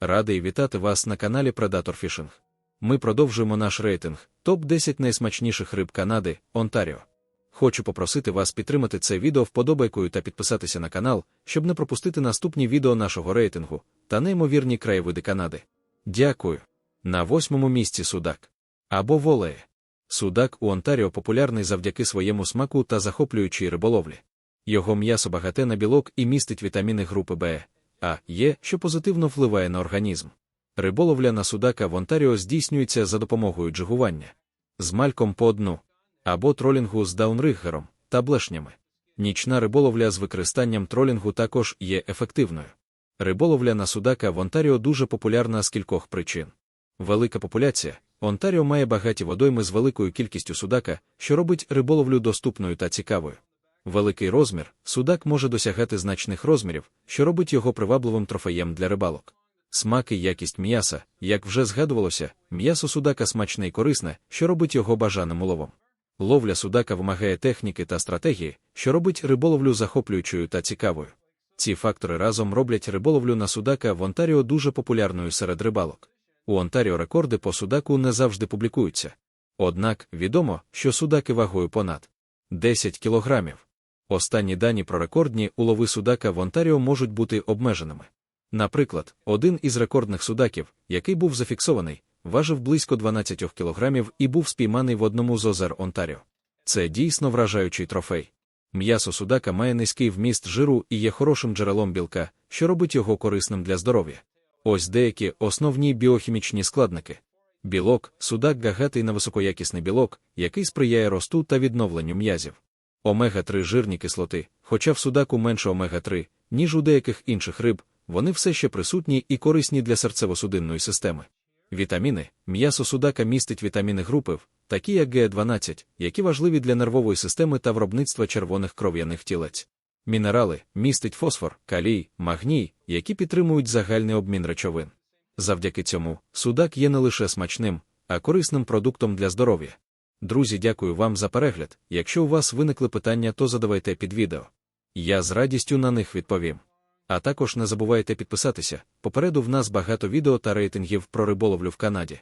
Радий вітати вас на каналі Predator Fishing. Ми продовжуємо наш рейтинг топ-10 найсмачніших риб Канади, Онтаріо. Хочу попросити вас підтримати це відео вподобайкою та підписатися на канал, щоб не пропустити наступні відео нашого рейтингу та неймовірні краєвиди Канади. Дякую. На восьмому місці судак. Або волеє. Судак у Онтаріо популярний завдяки своєму смаку та захоплюючій риболовлі. Його м'ясо багате на білок і містить вітаміни групи Б, А, Є, що позитивно впливає на організм. Риболовля на судака в Онтаріо здійснюється за допомогою джигування, з мальком по дну, або тролінгу з даунриггером та блешнями. Нічна риболовля з використанням тролінгу також є ефективною. Риболовля на судака в Онтаріо дуже популярна з кількох причин. Велика популяція. Онтаріо має багаті водойми з великою кількістю судака, що робить риболовлю доступною та цікавою. Великий розмір судак може досягати значних розмірів, що робить його привабливим трофеєм для рибалок. Смак і якість м'яса, як вже згадувалося, м'ясо судака смачне і корисне, що робить його бажаним уловом. Ловля судака вимагає техніки та стратегії, що робить риболовлю захоплюючою та цікавою. Ці фактори разом роблять риболовлю на судака в Онтаріо дуже популярною серед рибалок. У Онтаріо рекорди по судаку не завжди публікуються. Однак відомо, що судаки вагою понад 10 кілограмів. Останні дані про рекордні улови судака в Онтаріо можуть бути обмеженими. Наприклад, один із рекордних судаків, який був зафіксований, важив близько 12 кілограмів і був спійманий в одному з озер Онтаріо. Це дійсно вражаючий трофей. М'ясо судака має низький вміст жиру і є хорошим джерелом білка, що робить його корисним для здоров'я. Ось деякі основні біохімічні складники. Білок, судак гагатий на високоякісний білок, який сприяє росту та відновленню м'язів. Омега-3 жирні кислоти, хоча в судаку менше омега-3, ніж у деяких інших риб, вони все ще присутні і корисні для серцево-судинної системи. Вітаміни, м'ясо судака містить вітаміни групи, такі як Г12, які важливі для нервової системи та виробництва червоних кров'яних тілець. Мінерали містить фосфор, калій, магній, які підтримують загальний обмін речовин. Завдяки цьому судак є не лише смачним, а корисним продуктом для здоров'я. Друзі, дякую вам за перегляд. Якщо у вас виникли питання, то задавайте під відео. Я з радістю на них відповім. А також не забувайте підписатися. Попереду в нас багато відео та рейтингів про риболовлю в Канаді.